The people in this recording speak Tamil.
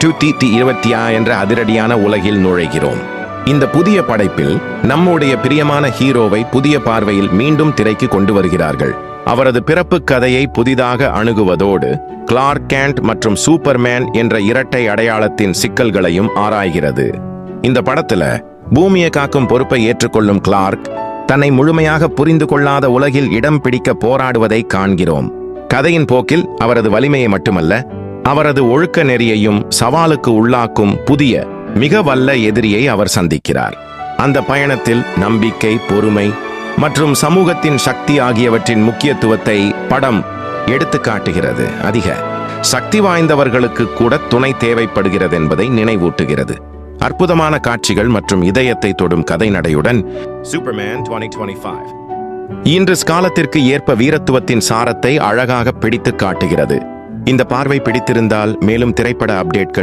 தொற்று இருபத்தி ஆ என்ற அதிரடியான உலகில் நுழைகிறோம். இந்த புதிய படைப்பில் நம்முடைய பிரியமான ஹீரோவை புதிய பார்வையில் மீண்டும் திரைக்கு கொண்டு வருகிறார்கள் அவரது பிறப்பு கதையை புதிதாக அணுகுவதோடு கிளார்க் கேண்ட் மற்றும் சூப்பர்மேன் என்ற இரட்டை அடையாளத்தின் சிக்கல்களையும் ஆராய்கிறது. இந்த படத்துல பூமியை காக்கும் பொறுப்பை ஏற்றுக்கொள்ளும் கிளார்க் தன்னை முழுமையாக புரிந்து கொள்ளாத உலகில் இடம் பிடிக்க போராடுவதை காண்கிறோம். கதையின் போக்கில் அவரது வலிமையை மட்டுமல்ல அவரது ஒழுக்க நெறியையும் சவாலுக்கு உள்ளாக்கும் புதிய மிக வல்ல எதிரியை அவர் சந்திக்கிறார். அந்த பயணத்தில் நம்பிக்கை பொறுமை மற்றும் சமூகத்தின் சக்தி ஆகியவற்றின் முக்கியத்துவத்தை படம் எடுத்து காட்டுகிறது அதிக சக்தி வாய்ந்தவர்களுக்கு கூட துணை தேவைப்படுகிறது என்பதை நினைவூட்டுகிறது. அற்புதமான காட்சிகள் மற்றும் இதயத்தை தொடும் கதை நடையுடன் சூப்பர்மேன் இன்று காலத்திற்கு ஏற்ப வீரத்துவத்தின் சாரத்தை அழகாக பிடித்து காட்டுகிறது. இந்த பார்வை பிடித்திருந்தால் மேலும் திரைப்பட அப்டேட்கள்